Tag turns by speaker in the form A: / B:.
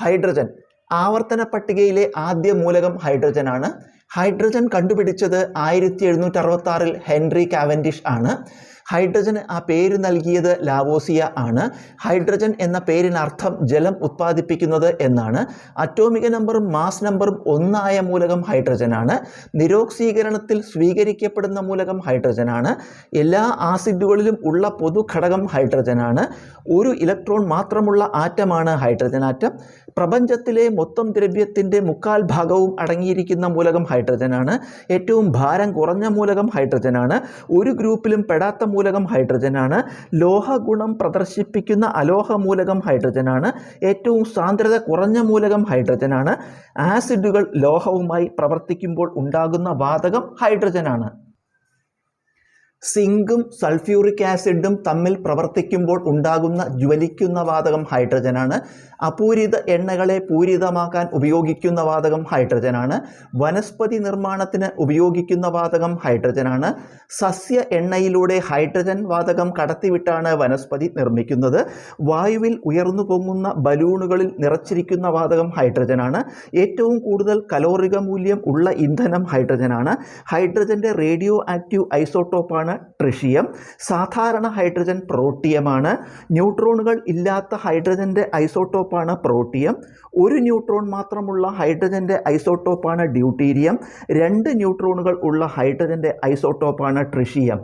A: Hydrogen. ആവർത്തന പട്ടികയിലെ ആദ്യ മൂലകം ഹൈഡ്രജൻ ആണ് ഹൈഡ്രജൻ കണ്ടുപിടിച്ചത് ആയിരത്തി എഴുന്നൂറ്റി അറുപത്തി ആറിൽ ഹെൻറി കാവൻഡിഷ് ആണ്. ഹൈഡ്രജന് ആ പേര് നൽകിയത് ലാവോസിയ ആണ്. ഹൈഡ്രജൻ എന്ന പേരിനർത്ഥം ജലം ഉത്പാദിപ്പിക്കുന്നത് എന്നാണ്. അറ്റോമിക നമ്പറും മാസ് നമ്പറും ഒന്നായ മൂലകം ഹൈഡ്രജനാണ്. നിരോക്സീകരണത്തിൽ സ്വീകരിക്കപ്പെടുന്ന മൂലകം ഹൈഡ്രജനാണ്. എല്ലാ ആസിഡുകളിലും ഉള്ള പൊതു ഘടകം ഹൈഡ്രജനാണ്. ഒരു ഇലക്ട്രോൺ മാത്രമുള്ള ആറ്റമാണ് ഹൈഡ്രജൻ ആറ്റം. പ്രപഞ്ചത്തിലെ മൊത്തം ദ്രവ്യത്തിന്റെ മുക്കാൽ ഭാഗവും അടങ്ങിയിരിക്കുന്ന മൂലകം ഹൈഡ്രജനാണ് ഏറ്റവും ഭാരം കുറഞ്ഞ മൂലകം ഹൈഡ്രജനാണ് ഒരു ഗ്രൂപ്പിലും പെടാത്ത മൂലകം ഹൈഡ്രജനാണ് ലോഹഗുണം പ്രദർശിപ്പിക്കുന്ന അലോഹ മൂലകം ഹൈഡ്രജനാണ് ഏറ്റവും സാന്ദ്രത കുറഞ്ഞ മൂലകം ഹൈഡ്രജനാണ് ആസിഡുകൾ ലോഹവുമായി പ്രവർത്തിക്കുമ്പോൾ ഉണ്ടാകുന്ന വാതകം ഹൈഡ്രജനാണ് സിങ്കും സൾഫ്യൂറിക് ആസിഡും തമ്മിൽ പ്രവർത്തിക്കുമ്പോൾ ഉണ്ടാകുന്ന ജ്വലിക്കുന്ന വാതകം ഹൈഡ്രജനാണ്. അപൂരിത എണ്ണകളെ പൂരിതമാക്കാൻ ഉപയോഗിക്കുന്ന വാതകം ഹൈഡ്രജനാണ്. വനസ്പതി നിർമ്മാണത്തിന് ഉപയോഗിക്കുന്ന വാതകം ഹൈഡ്രജനാണ്. സസ്യ എണ്ണയിലൂടെ ഹൈഡ്രജൻ വാതകം കടത്തിവിട്ടാണ് വനസ്പതി നിർമ്മിക്കുന്നത്. വായുവിൽ ഉയർന്നു പൊങ്ങുന്ന ബലൂണുകളിൽ നിറച്ചിരിക്കുന്ന വാതകം ഹൈഡ്രജനാണ്. ഏറ്റവും കൂടുതൽ കലോറിക മൂല്യം ഉള്ള ഇന്ധനം ഹൈഡ്രജനാണ്. ഹൈഡ്രജന്റെ റേഡിയോ ആക്റ്റീവ് ഐസോട്ടോപ്പാണ് ട്രിഷിയം സാധാരണ ഹൈഡ്രജൻ പ്രോട്ടിയമാണ്. ന്യൂട്രോണുകൾ ഇല്ലാത്ത ഹൈഡ്രജന്റെ ഐസോട്ടോപ്പാണ് പ്രോട്ടിയം. ഒരു ന്യൂട്രോൺ മാത്രമുള്ള ഹൈഡ്രജന്റെ ഐസോട്ടോപ്പാണ് ഡ്യൂട്ടീരിയം. രണ്ട് ന്യൂട്രോണുകൾ ഉള്ള ഹൈഡ്രജന്റെ ഐസോട്ടോപ്പാണ് ട്രിഷിയം.